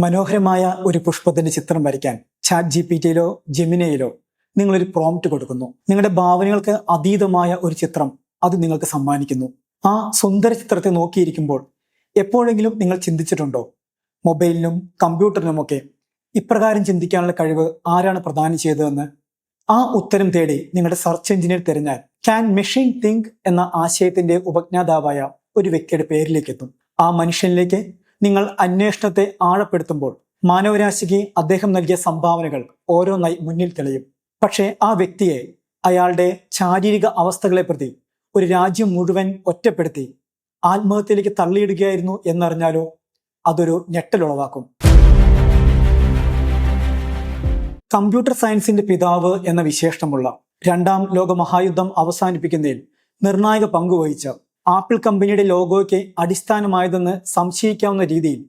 മനോഹരമായ ഒരു പുഷ്പത്തിന്റെ ചിത്രം വരയ്ക്കാൻ ചാറ്റ് ജി പി ടിയിലോ ജെമിനയിലോ നിങ്ങളൊരു പ്രോംപ്റ്റ് കൊടുക്കുന്നു. നിങ്ങളുടെ ഭാവനകൾക്ക് അതീതമായ ഒരു ചിത്രം അത് നിങ്ങൾക്ക് സമ്മാനിക്കുന്നു. ആ സുന്ദര ചിത്രത്തെ നോക്കിയിരിക്കുമ്പോൾ എപ്പോഴെങ്കിലും നിങ്ങൾ ചിന്തിച്ചിട്ടുണ്ടോ? മൊബൈലിനും കമ്പ്യൂട്ടറിനുമൊക്കെ ഇപ്രകാരം ചിന്തിക്കാനുള്ള കഴിവ് ആരാണ് പ്രദാനം ചെയ്തതെന്ന്? ആ ഉത്തരം തേടി നിങ്ങളുടെ സെർച്ച് എഞ്ചിനിൽ തിരഞ്ഞാൽ ക്യാൻ മെഷീൻ തിങ്ക് എന്ന ആശയത്തിന്റെ ഉപജ്ഞാതാവായ ഒരു വ്യക്തിയുടെ പേരിലേക്ക് എത്തും. ആ മനുഷ്യനിലേക്ക് നിങ്ങൾ അന്വേഷണത്തെ ആഴപ്പെടുത്തുമ്പോൾ മാനവരാശിക്ക് അദ്ദേഹം നൽകിയ സംഭാവനകൾ ഓരോന്നായി മുന്നിൽ തെളിയും. പക്ഷേ ആ വ്യക്തിയെ അയാളുടെ ശാരീരിക അവസ്ഥകളെ പ്രതി ഒരു രാജ്യം മുഴുവൻ ഒറ്റപ്പെടുത്തി ആത്മഹത്യയിലേക്ക് തള്ളിയിടുകയായിരുന്നു എന്നറിഞ്ഞാലോ അതൊരു ഞെട്ടലുളവാക്കും കമ്പ്യൂട്ടർ സയൻസിന്റെ പിതാവ് എന്ന വിശേഷമുള്ള രണ്ടാം ലോക മഹായുദ്ധം അവസാനിപ്പിക്കുന്നതിൽ നിർണായക പങ്കുവഹിച്ച ആപ്പിൾ കമ്പനിയുടെ ലോഗോയ്ക്ക് അടിസ്ഥാനമായതെന്ന് സംശയിക്കാവുന്ന രീതിയിൽ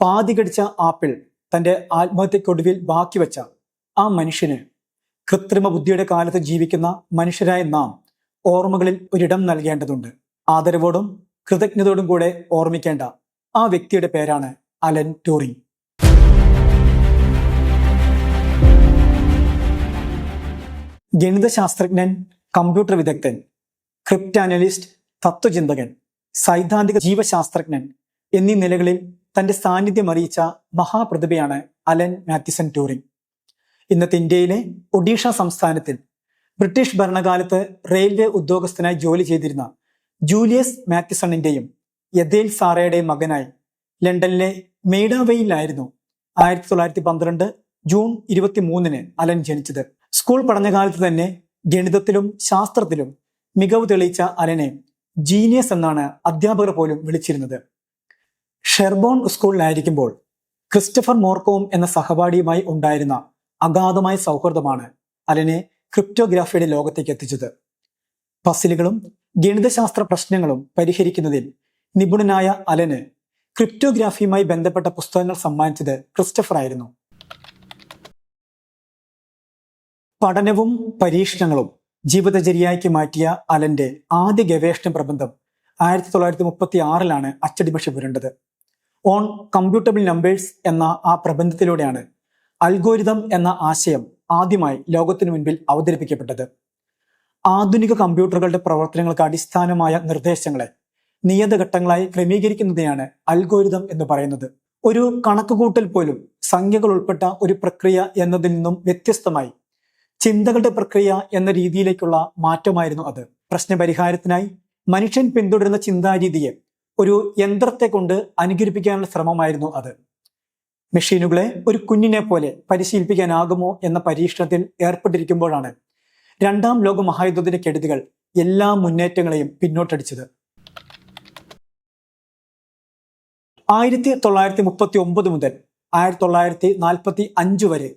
പാതി കടിച്ച ആപ്പിൾ തന്റെ ആത്മഹത്യക്കൊടുവിൽ ബാക്കി വെച്ച ആ മനുഷ്യന് കൃത്രിമ ബുദ്ധിയുടെ കാലത്ത് ജീവിക്കുന്ന മനുഷ്യരായ നാം ഓർമ്മകളിൽ ഒരിടം നൽകേണ്ടതുണ്ട്. ആദരവോടും കൃതജ്ഞതയോടും കൂടെ ഓർമ്മിക്കേണ്ട ആ വ്യക്തിയുടെ പേരാണ് അലൻ ടൂറിംഗ് ഗണിതശാസ്ത്രജ്ഞൻ കമ്പ്യൂട്ടർ വിദഗ്ധൻ ക്രിപ്റ്റ് അനലിസ്റ്റ് തത്വചിന്തകൻ സൈദ്ധാന്തിക ജീവശാസ്ത്രജ്ഞൻ എന്നീ നിലകളിൽ തന്റെ സാന്നിധ്യം അറിയിച്ച മഹാപ്രതിഭയാണ് അലൻ മാത്യുസൺ ടൂറിംഗ് ഇന്നത്തെ ഇന്ത്യയിലെ ഒഡീഷ സംസ്ഥാനത്തിൽ ബ്രിട്ടീഷ് ഭരണകാലത്ത് റെയിൽവേ ഉദ്യോഗസ്ഥനായി ജോലി ചെയ്തിരുന്ന ജൂലിയസ് മാത്യുസണിന്റെയും യദേൽ സാറയുടെയും മകനായി ലണ്ടനിലെ മെയ്ഡാവെയിലായിരുന്നു ആയിരത്തി തൊള്ളായിരത്തി പന്ത്രണ്ട് ജൂൺ ഇരുപത്തി മൂന്നിന് അലൻ ജനിച്ചത്. സ്കൂൾ പഠനകാലത്ത് തന്നെ ഗണിതത്തിലും ശാസ്ത്രത്തിലും മികവ് തെളിയിച്ച അലനെ ജീനിയസ് എന്നാണ് അധ്യാപകർ പോലും വിളിച്ചിരുന്നത്. ഷെർബോൺ സ്കൂളിലായിരിക്കുമ്പോൾ ക്രിസ്റ്റഫർ മോർക്കോം എന്ന സഹപാഠിയുമായി ഉണ്ടായിരുന്ന അഗാധമായ സൗഹൃദമാണ് അലനെ ക്രിപ്റ്റോഗ്രാഫിയുടെ ലോകത്തേക്ക് എത്തിച്ചത്. പസിലുകളും ഗണിതശാസ്ത്ര പ്രശ്നങ്ങളും പരിഹരിക്കുന്നതിൽ നിപുണനായ അലന് ക്രിപ്റ്റോഗ്രാഫിയുമായി ബന്ധപ്പെട്ട പുസ്തകങ്ങൾ സമ്മാനിച്ചത് ക്രിസ്റ്റഫർ ആയിരുന്നു പഠനവും പരീക്ഷണങ്ങളും ജീവിതചര്യയാക്കി മാറ്റിയ അലന്റെ ആദ്യ ഗവേഷണ പ്രബന്ധം ആയിരത്തി തൊള്ളായിരത്തി മുപ്പത്തി ആറിലാണ് അച്ചടിമഷി പുരണ്ടത്. ഓൺ കമ്പ്യൂട്ടബിൾ നമ്പേഴ്സ് എന്ന ആ പ്രബന്ധത്തിലൂടെയാണ് അൽഗോരിതം എന്ന ആശയം ആദ്യമായി ലോകത്തിനു മുൻപിൽ അവതരിപ്പിക്കപ്പെട്ടത്. ആധുനിക കമ്പ്യൂട്ടറുകളുടെ പ്രവർത്തനങ്ങൾക്ക് അടിസ്ഥാനമായ നിർദ്ദേശങ്ങളെ നിയതഘട്ടങ്ങളായി ക്രമീകരിക്കുന്നതിനാണ് അൽഗോരിതം എന്ന് പറയുന്നത്. ഒരു കണക്കുകൂട്ടൽ പോലും സംഖ്യകൾ ഉൾപ്പെട്ട ഒരു പ്രക്രിയ എന്നതിൽ നിന്നും വ്യത്യസ്തമായി ചിന്തകളുടെ പ്രക്രിയ എന്ന രീതിയിലേക്കുള്ള മാറ്റമായിരുന്നു അത്. പ്രശ്നപരിഹാരത്തിനായി മനുഷ്യൻ പിന്തുടരുന്ന ചിന്താരീതിയെ ഒരു യന്ത്രത്തെ കൊണ്ട് അനുകരിപ്പിക്കാനുള്ള ശ്രമമായിരുന്നു അത്. മെഷീനുകളെ ഒരു കുഞ്ഞിനെ പോലെ പരിശീലിപ്പിക്കാനാകുമോ എന്ന പരീക്ഷണത്തിൽ ഏർപ്പെട്ടിരിക്കുമ്പോഴാണ് രണ്ടാം ലോക മഹായുദ്ധത്തിന്റെ കെടുതികൾ എല്ലാ മുന്നേറ്റങ്ങളെയും പിന്നോട്ടടിച്ചത്. ആയിരത്തി തൊള്ളായിരത്തി മുപ്പത്തി ഒമ്പത് മുതൽ ആയിരത്തി തൊള്ളായിരത്തി നാൽപ്പത്തി അഞ്ച് വരെ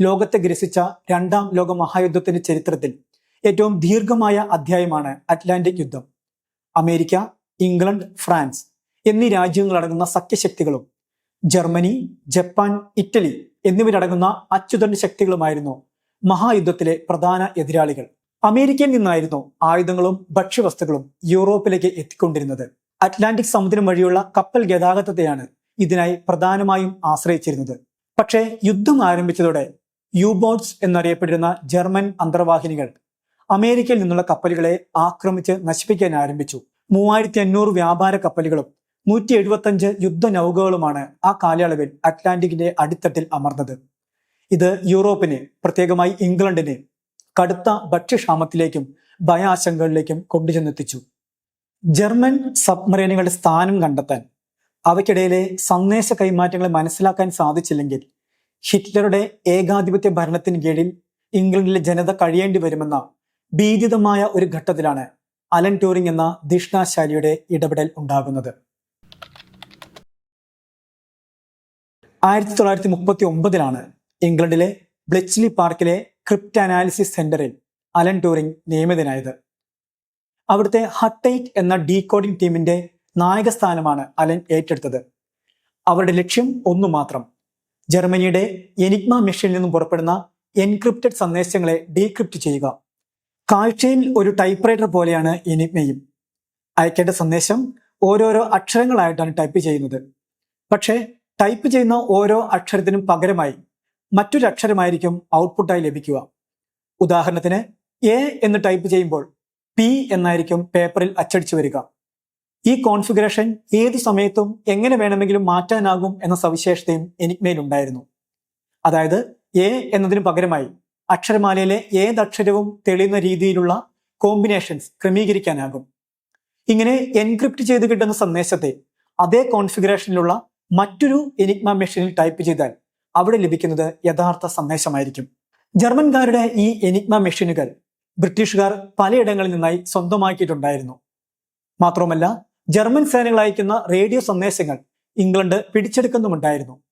ലോകത്തെ ഗ്രസിച്ച രണ്ടാം ലോക മഹായുദ്ധത്തിന്റെ ചരിത്രത്തിൽ ഏറ്റവും ദീർഘമായ അധ്യായമാണ് അറ്റ്ലാന്റിക് യുദ്ധം. അമേരിക്ക ഇംഗ്ലണ്ട് ഫ്രാൻസ് എന്നീ രാജ്യങ്ങളടങ്ങുന്ന സഖ്യശക്തികളും ജർമ്മനി ജപ്പാൻ ഇറ്റലി എന്നിവരടങ്ങുന്ന അച്ചുതണ്ട് ശക്തികളുമായിരുന്നു മഹായുദ്ധത്തിലെ പ്രധാന എതിരാളികൾ. അമേരിക്കയിൽ നിന്നായിരുന്നു ആയുധങ്ങളും ഭക്ഷ്യവസ്തുക്കളും യൂറോപ്പിലേക്ക് എത്തിക്കൊണ്ടിരുന്നത്. അറ്റ്ലാന്റിക് സമുദ്രം വഴിയുള്ള കപ്പൽ ഗതാഗതത്തെയാണ് ഇതിനായി പ്രധാനമായും ആശ്രയിച്ചിരുന്നത്. പക്ഷേ യുദ്ധം ആരംഭിച്ചതോടെ യുബോട്ട്സ് എന്നറിയപ്പെട്ടിരുന്ന ജർമ്മൻ അന്തർവാഹിനികൾ അമേരിക്കയിൽ നിന്നുള്ള കപ്പലുകളെ ആക്രമിച്ച് നശിപ്പിക്കാൻ ആരംഭിച്ചു. മൂവായിരത്തി അഞ്ഞൂറ് വ്യാപാര കപ്പലുകളും നൂറ്റി എഴുപത്തഞ്ച് യുദ്ധനൗകകളുമാണ് ആ കാലയളവിൽ അറ്റ്ലാന്റിക്കിന്റെ അടിത്തട്ടിൽ അമർന്നത്. ഇത് യൂറോപ്പിന് പ്രത്യേകമായി ഇംഗ്ലണ്ടിന് കടുത്ത ഭക്ഷ്യക്ഷാമത്തിലേക്കും ഭയാശങ്കകളിലേക്കും കൊണ്ടുചെന്നെത്തിച്ചു. ജർമ്മൻ സബ്മറീനുകളുടെ സ്ഥാനം കണ്ടെത്താൻ അവയ്ക്കിടയിലെ സന്ദേശ കൈമാറ്റങ്ങളെ മനസ്സിലാക്കാൻ സാധിച്ചില്ലെങ്കിൽ ഹിറ്റ്ലറുടെ ഏകാധിപത്യ ഭരണത്തിന് കീഴിൽ ഇംഗ്ലണ്ടിലെ ജനത കഴിയേണ്ടി വരുമെന്ന ഭീതിതമായ ഒരു ഘട്ടത്തിലാണ് അലൻ ടൂറിംഗ് എന്ന ദിഷ്ണാശാലിയുടെ ഇടപെടൽ ഉണ്ടാകുന്നത്. ആയിരത്തി തൊള്ളായിരത്തി മുപ്പത്തി ഒമ്പതിലാണ് ഇംഗ്ലണ്ടിലെ ബ്ലെച്ച്ലി പാർക്കിലെ ക്രിപ്റ്റ് അനാലിസിസ് സെന്ററിൽ അലൻ ടൂറിംഗ് നിയമിതനായത്. അവിടുത്തെ ഹട്ടൈറ്റ് എന്ന ഡീകോഡിംഗ് ടീമിന്റെ നായകസ്ഥാനമാണ് അലൻ ഏറ്റെടുത്തത്. അവരുടെ ലക്ഷ്യം ഒന്നു മാത്രം ജർമ്മനിയുടെ എനിഗ്മ മെഷീനിൽ നിന്നും പുറപ്പെടുന്ന എൻക്രിപ്റ്റഡ് സന്ദേശങ്ങളെ ഡീക്രിപ്റ്റ് ചെയ്യുക. കാഴ്ചയിൽ ഒരു ടൈപ്പ്റൈറ്റർ പോലെയാണ് എനിഗ്മയും. അയക്കേണ്ട സന്ദേശം ഓരോരോ അക്ഷരങ്ങളായിട്ടാണ് ടൈപ്പ് ചെയ്യുന്നത്. പക്ഷേ ടൈപ്പ് ചെയ്യുന്ന ഓരോ അക്ഷരത്തിനും പകരമായി മറ്റൊരു അക്ഷരമായിരിക്കും ഔട്ട്പുട്ടായി ലഭിക്കുക. ഉദാഹരണത്തിന് എ എന്ന് ടൈപ്പ് ചെയ്യുമ്പോൾ പി എന്നായിരിക്കും പേപ്പറിൽ അച്ചടിച്ചു വരിക. ഈ കോൺഫിഗറേഷൻ ഏത് സമയത്തും എങ്ങനെ വേണമെങ്കിലും മാറ്റാനാകും എന്ന സവിശേഷതയും എനിക്മയിലുണ്ടായിരുന്നു അതായത് എ എന്നതിന് പകരമായി അക്ഷരമാലയിലെ ഏതക്ഷരവും തെളിയുന്ന രീതിയിലുള്ള കോമ്പിനേഷൻസ് ക്രമീകരിക്കാനാകും. ഇങ്ങനെ എൻക്രിപ്റ്റ് ചെയ്ത് കിട്ടുന്ന സന്ദേശത്തെ അതേ കോൺഫിഗറേഷനിലുള്ള മറ്റൊരു എനിഗ്മ മെഷീനിൽ ടൈപ്പ് ചെയ്താൽ അവിടെ ലഭിക്കുന്നത് യഥാർത്ഥ സന്ദേശമായിരിക്കും. ജർമ്മൻകാരുടെ ഈ എനിഗ്മ മെഷീനുകൾ ബ്രിട്ടീഷുകാർ പലയിടങ്ങളിൽ നിന്നായി സ്വന്തമാക്കിയിട്ടുണ്ടായിരുന്നു. മാത്രമല്ല ജർമ്മൻ സേനകൾ അയക്കുന്ന റേഡിയോ സന്ദേശങ്ങൾ ഇംഗ്ലണ്ട് പിടിച്ചെടുക്കുന്നുമുണ്ടായിരുന്നു.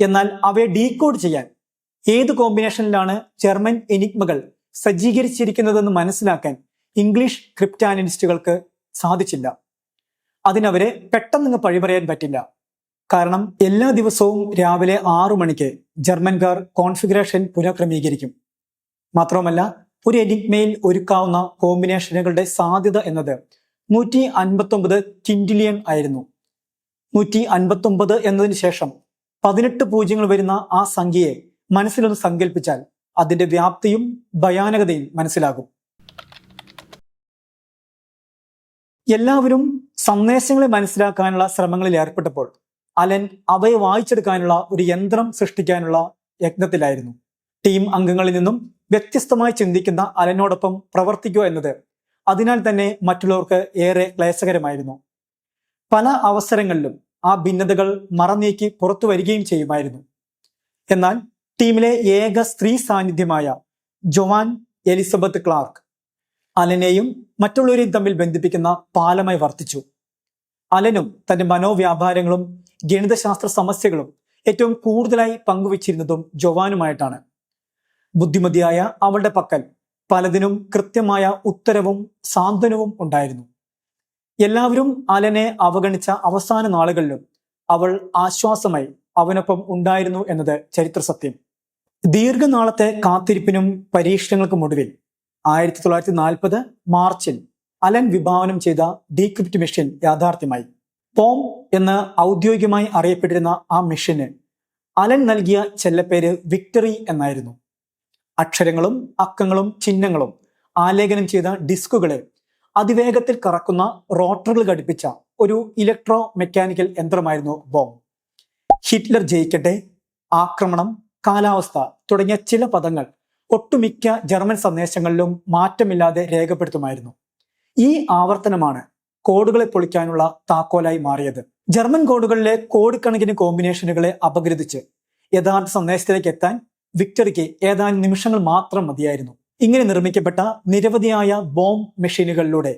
എന്നാൽ അവയെ ഡീകോഡ് ചെയ്യാൻ ഏത് കോമ്പിനേഷനിലാണ് ജർമ്മൻ എനിഗ്മകൾ സജ്ജീകരിച്ചിരിക്കുന്നതെന്ന് മനസ്സിലാക്കാൻ ഇംഗ്ലീഷ് ക്രിപ്റ്റാനലിസ്റ്റുകൾക്ക് സാധിച്ചില്ല. അതിനവരെ പെട്ടെന്ന് പഴിപറയാൻ പറ്റില്ല. കാരണം എല്ലാ ദിവസവും രാവിലെ ആറു മണിക്ക് ജർമ്മൻകാർ കോൺഫിഗറേഷൻ പുനഃക്രമീകരിക്കും. മാത്രമല്ല ഒരു എനിഗ്മയിൽ ഒരുക്കാവുന്ന കോമ്പിനേഷനുകളുടെ സാധ്യത എന്നത് നൂറ്റി അൻപത്തൊമ്പത് കിൻഡിലിയൻ ആയിരുന്നു. നൂറ്റി അൻപത്തൊമ്പത് എന്നതിന് ശേഷം പതിനെട്ട് പൂജ്യങ്ങൾ വരുന്ന ആ സംഖ്യയെ മനസ്സിലൊന്ന് സങ്കല്പിച്ചാൽ അതിന്റെ വ്യാപ്തിയും ഭയാനകതയും മനസ്സിലാകും. എല്ലാവരും സന്ദേശങ്ങളെ മനസ്സിലാക്കാനുള്ള ശ്രമങ്ങളിൽ ഏർപ്പെട്ടപ്പോൾ അലൻ അവയെ വായിച്ചെടുക്കാനുള്ള ഒരു യന്ത്രം സൃഷ്ടിക്കാനുള്ള യജ്ഞത്തിലായിരുന്നു ടീം അംഗങ്ങളിൽ നിന്നും വ്യത്യസ്തമായി ചിന്തിക്കുന്ന അലനോടൊപ്പം പ്രവർത്തിക്കുക എന്നത് അതിനാൽ തന്നെ മറ്റുള്ളവർക്ക് ഏറെ ക്ലേശകരമായിരുന്നു. പല അവസരങ്ങളിലും ആ ഭിന്നതകൾ മറനീക്കി പുറത്തു വരികയും ചെയ്യുമായിരുന്നു. എന്നാൽ ടീമിലെ ഏക സ്ത്രീ സാന്നിധ്യമായ ജോവാൻ എലിസബത്ത് ക്ലാർക്ക് അലനെയും മറ്റുള്ളവരെയും തമ്മിൽ ബന്ധിപ്പിക്കുന്ന പാലമായി വർത്തിച്ചു. അലനും തന്റെ മനോവ്യാപാരങ്ങളും ഗണിതശാസ്ത്ര സമസ്യകളും ഏറ്റവും കൂടുതലായി പങ്കുവച്ചിരുന്നതും ജോവാനുമായിട്ടാണ്. ബുദ്ധിമതിയായ അവളുടെ പക്കൽ പലതിനും കൃത്യമായ ഉത്തരവും സാന്ത്വനവും ഉണ്ടായിരുന്നു. എല്ലാവരും അലനെ അവഗണിച്ച അവസാന നാളുകളിലും അവൾ ആശ്വാസമായി അവനൊപ്പം ഉണ്ടായിരുന്നു എന്നത് ചരിത്ര സത്യം ദീർഘനാളത്തെ കാത്തിരിപ്പിനും പരീക്ഷണങ്ങൾക്കും ഒടുവിൽ ആയിരത്തി തൊള്ളായിരത്തി നാൽപ്പത് മാർച്ചിൽ അലൻ വിഭാവനം ചെയ്ത ഡീക്രിപ്റ്റ് മെഷീൻ യാഥാർത്ഥ്യമായി. പോം എന്ന് ഔദ്യോഗികമായി അറിയപ്പെട്ടിരുന്ന ആ മെഷീന് അലൻ നൽകിയ ചെല്ലപ്പേര് വിക്ടറി എന്നായിരുന്നു. അക്ഷരങ്ങളും അക്കങ്ങളും ചിഹ്നങ്ങളും ആലേഖനം ചെയ്ത ഡിസ്കുകളെ അതിവേഗത്തിൽ കറക്കുന്ന റോട്ടറുകൾ ഘടിപ്പിച്ച ഒരു ഇലക്ട്രോ മെക്കാനിക്കൽ യന്ത്രമായിരുന്നു ബോം ഹിറ്റ്ലർ ജയിക്കട്ടെ ആക്രമണം കാലാവസ്ഥ തുടങ്ങിയ ചില പദങ്ങൾ ഒട്ടുമിക്ക ജർമ്മൻ സന്ദേശങ്ങളിലും മാറ്റമില്ലാതെ രേഖപ്പെടുത്തുമായിരുന്നു. ഈ ആവർത്തനമാണ് കോഡുകളെ പൊളിക്കാനുള്ള താക്കോലായി മാറിയത്. ജർമ്മൻ കോഡുകളിലെ കോടിക്കണക്കിന് കോമ്പിനേഷനുകളെ അപഗ്രഥിച്ച് യഥാർത്ഥ സന്ദേശത്തിലേക്ക് എത്താൻ വിക്ടറിക്ക് ഏതാനും നിമിഷങ്ങൾ മാത്രം മതിയായിരുന്നു. ഇങ്ങനെ നിർമ്മിക്കപ്പെട്ട നിരവധിയായ ബോംബ് മെഷീനുകളിലൂടെ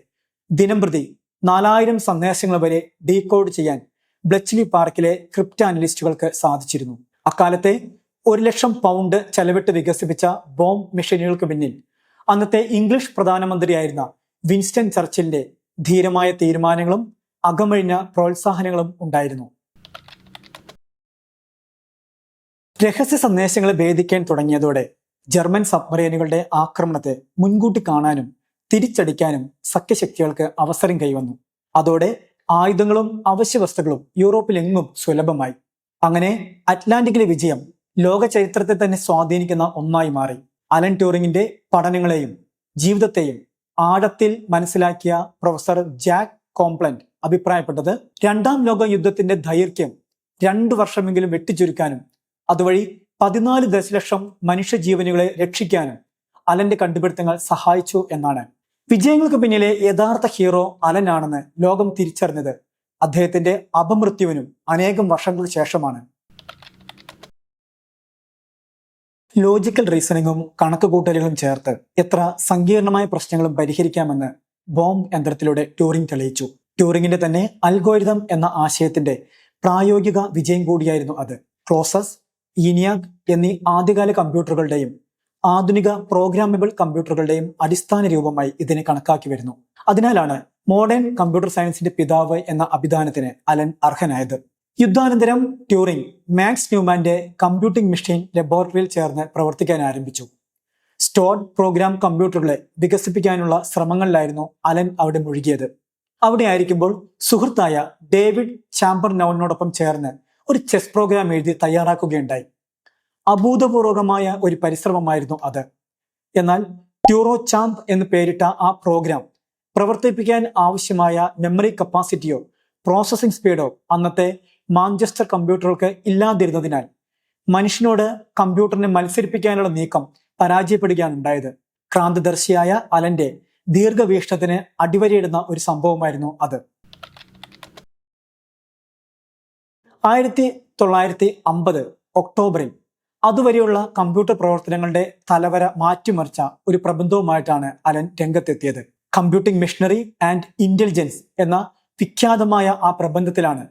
ദിനംപ്രതി നാലായിരം സന്ദേശങ്ങൾ വരെ ഡീകോഡ് ചെയ്യാൻ ബ്ലച്ച്ലി പാർക്കിലെ ക്രിപ്റ്റ് അനലിസ്റ്റുകൾക്ക് സാധിച്ചിരുന്നു. അക്കാലത്തെ ഒരു ലക്ഷം പൗണ്ട് ചെലവിട്ട് വികസിപ്പിച്ച ബോംബ് മെഷീനുകൾക്ക് പിന്നിൽ അന്നത്തെ ഇംഗ്ലീഷ് പ്രധാനമന്ത്രിയായിരുന്ന വിൻസ്റ്റൺ ചർച്ചിലിന്റെ ധീരമായ തീരുമാനങ്ങളും അകമഴിഞ്ഞ പ്രോത്സാഹനങ്ങളും ഉണ്ടായിരുന്നു. രഹസ്യ സന്ദേശങ്ങളെ ഭേദിക്കാൻ തുടങ്ങിയതോടെ ജർമ്മൻ സബ്മറൈനുകളുടെ ആക്രമണത്തെ മുൻകൂട്ടി കാണാനും തിരിച്ചടിക്കാനും സഖ്യശക്തികൾക്ക് അവസരം കൈവന്നു. അതോടെ ആയുധങ്ങളും അവശ്യ വസ്തുക്കളും യൂറോപ്പിലെങ്ങും സുലഭമായി. അങ്ങനെ അറ്റ്ലാന്റിക്കിലെ വിജയം ലോക ചരിത്രത്തെ തന്നെ സ്വാധീനിക്കുന്ന ഒന്നായി മാറി. അലൻ ട്യൂറിങ്ങിന്റെ പഠനങ്ങളെയും ജീവിതത്തെയും ആഴത്തിൽ മനസ്സിലാക്കിയ പ്രൊഫസർ ജാക്ക് കോംപ്ലന്റ് അഭിപ്രായപ്പെട്ടത് രണ്ടാം ലോക യുദ്ധത്തിന്റെ ദൈർഘ്യം രണ്ടു വർഷമെങ്കിലും വെട്ടിച്ചുരുക്കാനും അതുവഴി പതിനാല് ദശലക്ഷം മനുഷ്യജീവനുകളെ രക്ഷിക്കാനും അലന്റെ കണ്ടുപിടുത്തങ്ങൾ സഹായിച്ചു എന്നാണ്. വിജയങ്ങൾക്ക് പിന്നിലെ യഥാർത്ഥ ഹീറോ അലനാണെന്ന് ലോകം തിരിച്ചറിഞ്ഞത് അദ്ദേഹത്തിന്റെ അപമൃത്യുവിനും അനേകം വർഷങ്ങൾക്ക് ശേഷമാണ്. ലോജിക്കൽ റീസണിങ്ങും കണക്കുകൂട്ടലുകളും ചേർത്ത് എത്ര സങ്കീർണമായ പ്രശ്നങ്ങളും പരിഹരിക്കാമെന്ന് ബോംബ് യന്ത്രത്തിലൂടെ ട്യൂറിംഗ് തെളിയിച്ചു. ട്യൂറിങ്ങിന്റെ തന്നെ അൽഗോരിതം എന്ന ആശയത്തിന്റെ പ്രായോഗിക വിജയം കൂടിയായിരുന്നു അത്. ക്ലോസസ് ഈനിയാഗ് എന്നീ ആദ്യകാല കമ്പ്യൂട്ടറുകളുടെയും ആധുനിക പ്രോഗ്രാമബിൾ കമ്പ്യൂട്ടറുകളുടെയും അടിസ്ഥാന രൂപമായി ഇതിനെ കണക്കാക്കി വരുന്നു. അതിനാലാണ് മോഡേൺ കമ്പ്യൂട്ടർ സയൻസിന്റെ പിതാവ് എന്ന അഭിധാനത്തിന് അലൻ അർഹനായത്. യുദ്ധാനന്തരം ട്യൂറിംഗ് മാക്സ് ന്യൂമാന്റെ കമ്പ്യൂട്ടിംഗ് മെഷീൻ ലബോറട്ടറിയിൽ ചേർന്ന് പ്രവർത്തിക്കാൻ ആരംഭിച്ചു. സ്റ്റോർഡ് പ്രോഗ്രാം കമ്പ്യൂട്ടറുകളെ വികസിപ്പിക്കാനുള്ള ശ്രമങ്ങളിലായിരുന്നു അലൻ അവിടെ മുഴുകിയത്. അവിടെ ആയിരിക്കുമ്പോൾ സുഹൃത്തായ ഡേവിഡ് ചാമ്പർ നൗനോടൊപ്പം ചേർന്ന് ഒരു ചെസ് പ്രോഗ്രാം എഴുതി തയ്യാറാക്കുകയുണ്ടായി. അഭൂതപൂർവകമായ ഒരു പരിശ്രമമായിരുന്നു അത്. എന്നാൽ ട്യൂറോ ചാമ്പ് എന്ന് പേരിട്ട ആ പ്രോഗ്രാം പ്രവർത്തിപ്പിക്കാൻ ആവശ്യമായ മെമ്മറി കപ്പാസിറ്റിയോ പ്രോസസ്സിംഗ് സ്പീഡോ അന്നത്തെ മാഞ്ചസ്റ്റർ കമ്പ്യൂട്ടറുകൾക്ക് ഇല്ലാതിരുന്നതിനാൽ മനുഷ്യനോട് കമ്പ്യൂട്ടറിനെ മത്സരിപ്പിക്കാനുള്ള നീക്കം പരാജയപ്പെടുകയാണ് ഉണ്ടായത്. ക്രാന്തദർശിയായ അലന്റെ ദീർഘവീക്ഷണത്തിന് അടിവരയിടുന്ന ഒരു സംഭവമായിരുന്നു അത്. ആയിരത്തി തൊള്ളായിരത്തി അമ്പത് ഒക്ടോബറിൽ അതുവരെയുള്ള കമ്പ്യൂട്ടർ പ്രവർത്തനങ്ങളുടെ തലവര മാറ്റിമറിച്ച ഒരു പ്രബന്ധവുമായിട്ടാണ് അലൻ രംഗത്തെത്തിയത്. കമ്പ്യൂട്ടിംഗ് മെഷീനറി ആൻഡ് ഇന്റലിജൻസ് എന്ന വിഖ്യാതമായ ആ പ്രബന്ധത്തിലാണ്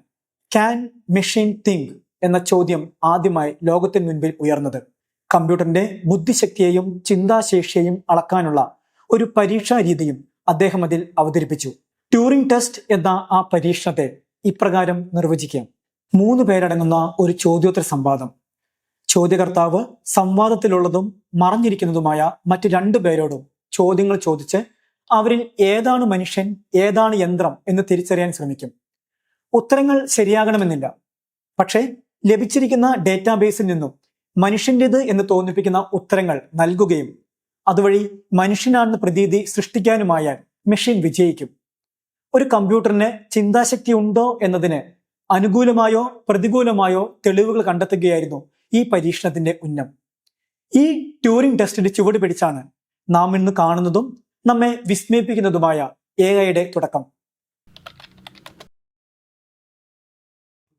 ക്യാൻ മെഷീൻ തിങ്ക് എന്ന ചോദ്യം ആദ്യമായി ലോകത്തിന് മുൻപിൽ ഉയർന്നത്. കമ്പ്യൂട്ടറിന്റെ ബുദ്ധിശക്തിയെയും ചിന്താശേഷിയെയും അളക്കാനുള്ള ഒരു പരീക്ഷാ രീതിയും അദ്ദേഹം അതിൽ അവതരിപ്പിച്ചു. ട്യൂറിംഗ് ടെസ്റ്റ് എന്ന ആ പരീക്ഷണത്തെ ഇപ്രകാരം നിർവചിക്കാം. മൂന്ന് പേരടങ്ങുന്ന ഒരു ചോദ്യോത്തര സംവാദം. ചോദ്യകർത്താവ് സംവാദത്തിലുള്ളതും മറഞ്ഞിരിക്കുന്നതുമായ മറ്റ് രണ്ടു പേരോടും ചോദ്യങ്ങൾ ചോദിച്ച് അവരിൽ ഏതാണ് മനുഷ്യൻ ഏതാണ് യന്ത്രം എന്ന് തിരിച്ചറിയാൻ ശ്രമിക്കും. ഉത്തരങ്ങൾ ശരിയാകണമെന്നില്ല. പക്ഷേ ലഭിച്ചിരിക്കുന്ന ഡേറ്റാബേസിൽ നിന്നും മനുഷ്യന്റെത് എന്ന് തോന്നിപ്പിക്കുന്ന ഉത്തരങ്ങൾ നൽകുകയും അതുവഴി മനുഷ്യനാണെന്ന പ്രതീതി സൃഷ്ടിക്കാനുമായാൽ മെഷീൻ വിജയിക്കും. ഒരു കമ്പ്യൂട്ടറിന് ചിന്താശക്തി ഉണ്ടോ എന്നതിന് അനുകൂലമായോ പ്രതികൂലമായോ തെളിവുകൾ കണ്ടെത്തുകയായിരുന്നു ഈ പരീക്ഷണത്തിന്റെ ഉന്നം. ഈ ട്യൂറിംഗ് ടെസ്റ്റിന്റെ ചുവട് പിടിച്ചാണ് നാം ഇന്ന് കാണുന്നതും നമ്മെ വിസ്മയിപ്പിക്കുന്നതുമായ എ ഐയുടെ തുടക്കം.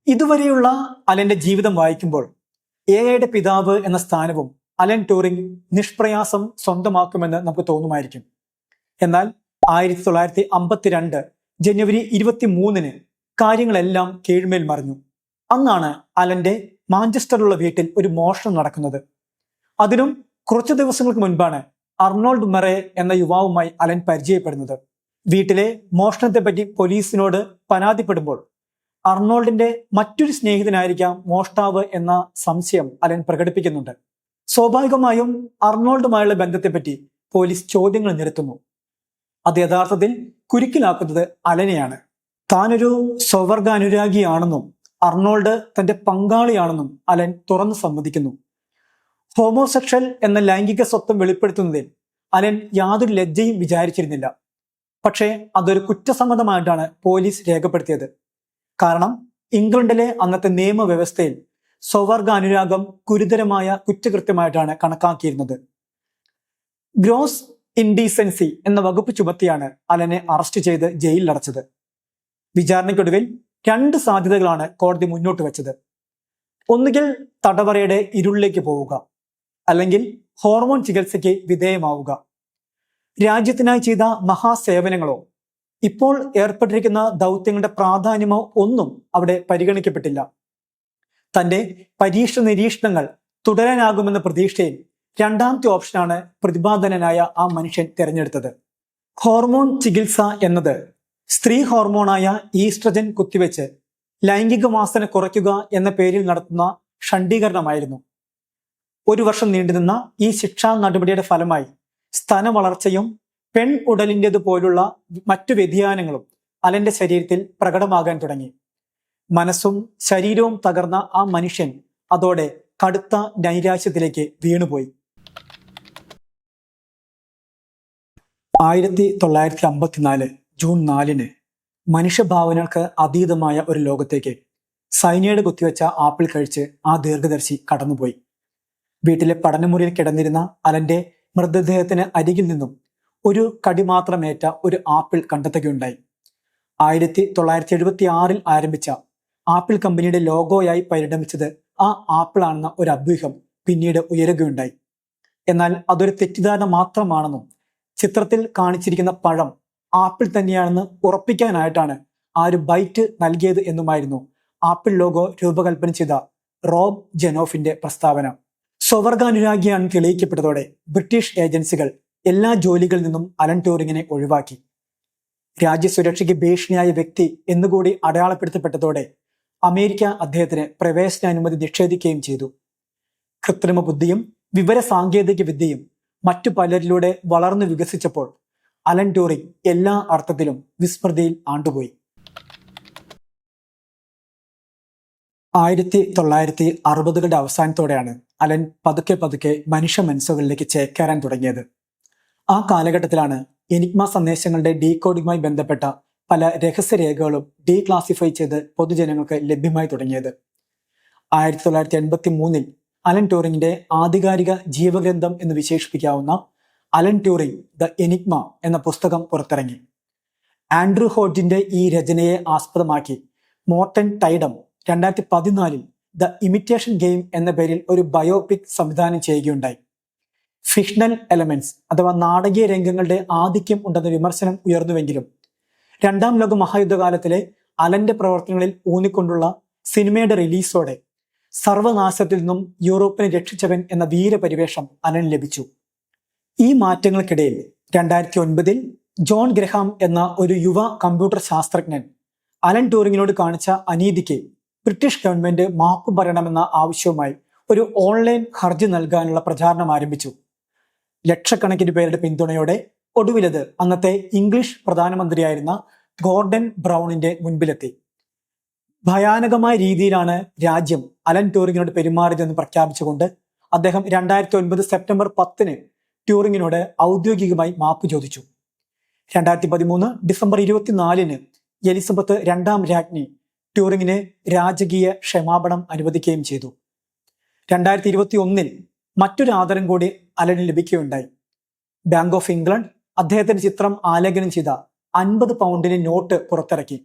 ഇതുവരെയുള്ള അലന്റെ ജീവിതം വായിക്കുമ്പോൾ എ ഐയുടെ പിതാവ് എന്ന സ്ഥാനവും അലൻ ടൂറിംഗ് നിഷ്പ്രയാസം സ്വന്തമാക്കുമെന്ന് നമുക്ക് തോന്നുമായിരിക്കും. എന്നാൽ ആയിരത്തി തൊള്ളായിരത്തി അമ്പത്തിരണ്ട് ജനുവരി ഇരുപത്തി മൂന്നിന് കാര്യങ്ങളെല്ലാം കീഴ്മേൽ മറിഞ്ഞു. അന്നാണ് അലന്റെ മാഞ്ചസ്റ്ററിലുള്ള വീട്ടിൽ ഒരു മോഷണം നടക്കുന്നത്. അതിനും കുറച്ചു ദിവസങ്ങൾക്ക് മുൻപാണ് അർണോൾഡ് മെറെ എന്ന യുവാവുമായി അലൻ പരിചയപ്പെടുന്നത്. വീട്ടിലെ മോഷണത്തെപ്പറ്റി പോലീസിനോട് പരാതിപ്പെടുമ്പോൾ അർണോൾഡിന്റെ മറ്റൊരു സ്നേഹിതനായിരിക്കാം മോഷ്ടാവ് എന്ന സംശയം അലൻ പ്രകടിപ്പിക്കുന്നുണ്ട്. സ്വാഭാവികമായും അർണോൾഡുമായുള്ള ബന്ധത്തെപ്പറ്റി പോലീസ് ചോദ്യങ്ങൾ നിരത്തുന്നു. അത് യഥാർത്ഥത്തിൽ കുരുക്കിലാക്കുന്നത് അലനെയാണ്. താനൊരു സ്വവർഗ അനുരാഗിയാണെന്നും അർണോൾഡ് തന്റെ പങ്കാളിയാണെന്നും അലൻ തുറന്നു സമ്മതിക്കുന്നു. ഹോമോസെക്ഷൽ എന്ന ലൈംഗിക സ്വത്വം വെളിപ്പെടുത്തുന്നതിൽ അലൻ യാതൊരു ലജ്ജയും വിചാരിച്ചിരുന്നില്ല. പക്ഷേ അതൊരു കുറ്റസമ്മതമായിട്ടാണ് പോലീസ് രേഖപ്പെടുത്തിയത്. കാരണം ഇംഗ്ലണ്ടിലെ അന്നത്തെ നിയമവ്യവസ്ഥയിൽ സ്വവർഗ അനുരാഗം ഗുരുതരമായ കുറ്റകൃത്യമായിട്ടാണ് കണക്കാക്കിയിരുന്നത്. ഗ്രോസ് ഇൻഡീസെൻസി എന്ന വകുപ്പ് ചുമത്തിയാണ് അലനെ അറസ്റ്റ് ചെയ്ത് ജയിലിലടച്ചത്. വിചാരണയ്ക്കൊടുവിൽ രണ്ട് സാധ്യതകളാണ് കോടതി മുന്നോട്ട് വെച്ചത്. ഒന്നുകിൽ തടവറയുടെ ഇരുളിലേക്ക് പോവുക അല്ലെങ്കിൽ ഹോർമോൺ ചികിത്സയ്ക്ക് വിധേയമാവുക. രാജ്യത്തിനായി ചെയ്ത മഹാസേവനങ്ങളോ ഇപ്പോൾ ഏർപ്പെട്ടിരിക്കുന്ന ദൗത്യങ്ങളുടെ പ്രാധാന്യമോ ഒന്നും അവിടെ പരിഗണിക്കപ്പെട്ടില്ല. തന്റെ പരീക്ഷ നിരീക്ഷണങ്ങൾ തുടരാനാകുമെന്ന പ്രതീക്ഷയിൽ രണ്ടാമത്തെ ഓപ്ഷനാണ് പ്രതിപാദനനായ ആ മനുഷ്യൻ തിരഞ്ഞെടുത്തത്. ഹോർമോൺ ചികിത്സ എന്നത് സ്ത്രീ ഹോർമോണായ ഈസ്ട്രജൻ കുത്തിവെച്ച് ലൈംഗിക വാസന കുറയ്ക്കുക എന്ന പേരിൽ നടത്തുന്ന ഷണ്ഡീകരണമായിരുന്നു. ഒരു വർഷം നീണ്ടുനിന്ന ഈ ശിക്ഷാ നടപടിയുടെ ഫലമായി സ്തന വളർച്ചയും പെൺ ഉടലിന്റെത് പോലുള്ള മറ്റു വ്യതിയാനങ്ങളും അലന്റെ ശരീരത്തിൽ പ്രകടമാകാൻ തുടങ്ങി. മനസ്സും ശരീരവും തകർന്ന ആ മനുഷ്യൻ അതോടെ കടുത്ത നൈരാശ്യത്തിലേക്ക് വീണുപോയി. ആയിരത്തി തൊള്ളായിരത്തി അമ്പത്തിനാല് ജൂൺ നാലിന് മനുഷ്യഭാവനകൾക്ക് അതീതമായ ഒരു ലോകത്തേക്ക് സൈനയുടെ കുത്തിവെച്ച ആപ്പിൾ കഴിച്ച് ആ ദീർഘദർശി കടന്നുപോയി. വീട്ടിലെ പഠനമുറിയിൽ കിടന്നിരുന്ന അലന്റെ മൃതദേഹത്തിന് അരികിൽ നിന്നും ഒരു കടി മാത്രമേറ്റ ഒരു ആപ്പിൾ കണ്ടെത്തുകയുണ്ടായി. ആയിരത്തി തൊള്ളായിരത്തി എഴുപത്തി ആറിൽ ആരംഭിച്ച ആപ്പിൾ കമ്പനിയുടെ ലോഗോയായി പരിണമിച്ചത് ആ ആപ്പിൾ ആണെന്ന ഒരു അഭ്യൂഹം പിന്നീട് ഉയരുകയുണ്ടായി. എന്നാൽ അതൊരു തെറ്റിദ്ധാരണ മാത്രമാണെന്നും ചിത്രത്തിൽ കാണിച്ചിരിക്കുന്ന പഴം ആപ്പിൾ തന്നെയാണെന്ന് ഉറപ്പിക്കാനായിട്ടാണ് ആ ഒരു ബൈറ്റ് നൽകിയത് എന്നുമായിരുന്നു ആപ്പിൾ ലോഗോ രൂപകൽപ്പന ചെയ്ത റോബ് ജെനോഫിന്റെ പ്രസ്താവന. സ്വവർഗാനുരാഗിയാണ് തെളിയിക്കപ്പെട്ടതോടെ ബ്രിട്ടീഷ് ഏജൻസികൾ എല്ലാ ജോലികളിൽ നിന്നും അലൻ ടൂറിങ്ങിനെ ഒഴിവാക്കി. രാജ്യസുരക്ഷയ്ക്ക് ഭീഷണിയായ വ്യക്തി എന്നുകൂടി അടയാളപ്പെടുത്തപ്പെട്ടതോടെ അമേരിക്ക അദ്ദേഹത്തിന് പ്രവേശനാനുമതി നിഷേധിക്കുകയും ചെയ്തു. കൃത്രിമ ബുദ്ധിയും വിവര സാങ്കേതിക വിദ്യയും മറ്റു പലരിലൂടെ വളർന്നു വികസിച്ചപ്പോൾ അലൻ ടൂറിംഗ് എല്ലാ അർത്ഥത്തിലും വിസ്മൃതിയിൽ ആണ്ടുപോയി. ആയിരത്തി തൊള്ളായിരത്തി അറുപതുകളുടെ അവസാനത്തോടെയാണ് അലൻ പതുക്കെ പതുക്കെ മനുഷ്യ മനസ്സുകളിലേക്ക് ചേക്കേറാൻ തുടങ്ങിയത്. ആ കാലഘട്ടത്തിലാണ് എനിഗ്മ സന്ദേശങ്ങളുടെ ഡീകോഡിങ്ങുമായി ബന്ധപ്പെട്ട പല രഹസ്യരേഖകളും ഡീക്ലാസിഫൈ ചെയ്ത് പൊതുജനങ്ങൾക്ക് ലഭ്യമായി തുടങ്ങിയത്. ആയിരത്തി തൊള്ളായിരത്തി എൺപത്തി മൂന്നിൽ അലൻ ടോറിങ്ങിന്റെ ആധികാരിക ജീവഗ്രന്ഥം എന്ന് വിശേഷിപ്പിക്കാവുന്ന അലൻ ട്യൂറിംഗ് ദ എനിഗ്മ എന്ന പുസ്തകം പുറത്തിറങ്ങി. ആൻഡ്രൂ ഹോഡ്ജിന്റെ ഈ രചനയെ ആസ്പദമാക്കി മോർട്ടൻ ടൈഡം രണ്ടായിരത്തി പതിനാലിൽ ദ ഇമിറ്റേഷൻ ഗെയിം എന്ന പേരിൽ ഒരു ബയോപിക് സംവിധാനം ചെയ്യുകയുണ്ടായി. ഫിക്ഷണൽ എലമെന്റ്സ് അഥവാ നാടകീയ രംഗങ്ങളുടെ ആധിക്യം ഉണ്ടെന്ന വിമർശനം ഉയർന്നുവെങ്കിലും രണ്ടാം ലോക മഹായുദ്ധകാലത്തിലെ അലന്റെ പ്രവർത്തനങ്ങളിൽ ഊന്നിക്കൊണ്ടുള്ള സിനിമയുടെ റിലീസോടെ സർവനാശത്തിൽ നിന്നും യൂറോപ്പിനെ രക്ഷിച്ചവൻ എന്ന വീരപരിവേഷം അലൻ ലഭിച്ചു. ഈ മാറ്റങ്ങൾക്കിടയിൽ രണ്ടായിരത്തി ഒൻപതിൽ ജോൺ ഗ്രഹാം എന്ന ഒരു യുവ കമ്പ്യൂട്ടർ ശാസ്ത്രജ്ഞൻ അലൻ ടൂറിങ്ങിനോട് കാണിച്ച അനീതിക്ക് ബ്രിട്ടീഷ് ഗവൺമെന്റ് മാപ്പ് പറയണമെന്ന ആവശ്യവുമായി ഒരു ഓൺലൈൻ ഹർജി നൽകാനുള്ള പ്രചാരണം ആരംഭിച്ചു. ലക്ഷക്കണക്കിന് പേരുടെ പിന്തുണയോടെ ഒടുവിലത് അന്നത്തെ ഇംഗ്ലീഷ് പ്രധാനമന്ത്രിയായിരുന്ന ഗോർഡൻ ബ്രൗണിന്റെ മുൻപിലെത്തി. ഭയാനകമായ രീതിയിലാണ് രാജ്യം അലൻ ടൂറിങ്ങിനോട് പെരുമാറിയതെന്ന് പ്രഖ്യാപിച്ചുകൊണ്ട് അദ്ദേഹം രണ്ടായിരത്തി ഒൻപത് സെപ്റ്റംബർ പത്തിന് ട്യൂറിങ്ങിനോട് ഔദ്യോഗികമായി മാപ്പ് ചോദിച്ചു. രണ്ടായിരത്തി പതിമൂന്ന് ഡിസംബർ ഇരുപത്തിനാലിന് എലിസബത്ത് രണ്ടാം രാജ്ഞി ട്യൂറിങ്ങിന് രാജകീയ ക്ഷമാപണം അനുവദിക്കുകയും ചെയ്തു. രണ്ടായിരത്തി ഇരുപത്തി ഒന്നിൽ മറ്റൊരു ആദരം കൂടി അലന് ലഭിക്കുകയുണ്ടായി. ബാങ്ക് ഓഫ് ഇംഗ്ലണ്ട് അദ്ദേഹത്തിന്റെ ചിത്രം ആലേഖനം ചെയ്ത അൻപത് പൗണ്ടിന് നോട്ട് പുറത്തിറക്കി.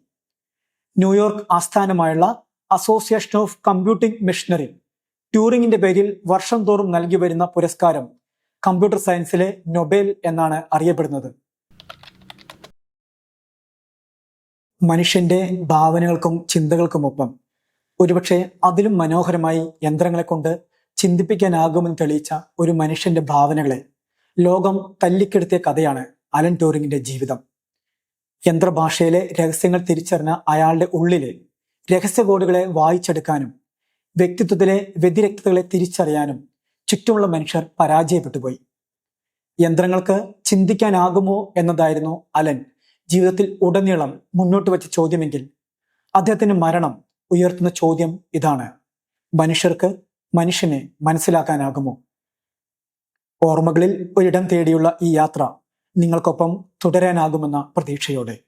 ന്യൂയോർക്ക് ആസ്ഥാനമായുള്ള അസോസിയേഷൻ ഓഫ് കമ്പ്യൂട്ടിംഗ് മിഷനറി ട്യൂറിങ്ങിന്റെ പേരിൽ വർഷം തോറും നൽകി വരുന്ന പുരസ്കാരം കമ്പ്യൂട്ടർ സയൻസിലെ നൊബേൽ എന്നാണ് അറിയപ്പെടുന്നത്. മനുഷ്യന്റെ ഭാവനകൾക്കും ചിന്തകൾക്കുമൊപ്പം ഒരുപക്ഷെ അതിലും മനോഹരമായി യന്ത്രങ്ങളെ കൊണ്ട് ചിന്തിപ്പിക്കാനാകുമെന്ന് തെളിയിച്ച ഒരു മനുഷ്യന്റെ ഭാവനകളെ ലോകം തല്ലിക്കെടുത്തിയ കഥയാണ് അലൻ ടൂറിങ്ങിന്റെ ജീവിതം. യന്ത്രഭാഷയിലെ രഹസ്യങ്ങൾ തിരിച്ചറിഞ്ഞ അയാളുടെ ഉള്ളിലെ രഹസ്യ കോഡുകളെ വായിച്ചെടുക്കാനും വ്യക്തിത്വത്തിലെ വ്യതിരക്തതകളെ തിരിച്ചറിയാനും ചുറ്റുമുള്ള മനുഷ്യർ പരാജയപ്പെട്ടുപോയി. യന്ത്രങ്ങൾക്ക് ചിന്തിക്കാനാകുമോ എന്നതായിരുന്നു അലൻ. ജീവിതത്തിൽ ഉടനീളം മുന്നോട്ട് വെച്ച ചോദ്യമെങ്കിൽ അദ്ദേഹത്തിന്റെ മരണം ഉയർത്തുന്ന ചോദ്യം ഇതാണ്. മനുഷ്യർക്ക് മനുഷ്യനെ മനസ്സിലാക്കാനാകുമോ? ഓർമ്മകളിൽ ഒരിടം തേടിയുള്ള ഈ യാത്ര നിങ്ങൾക്കൊപ്പം തുടരാനാകുമെന്ന പ്രതീക്ഷയോടെ.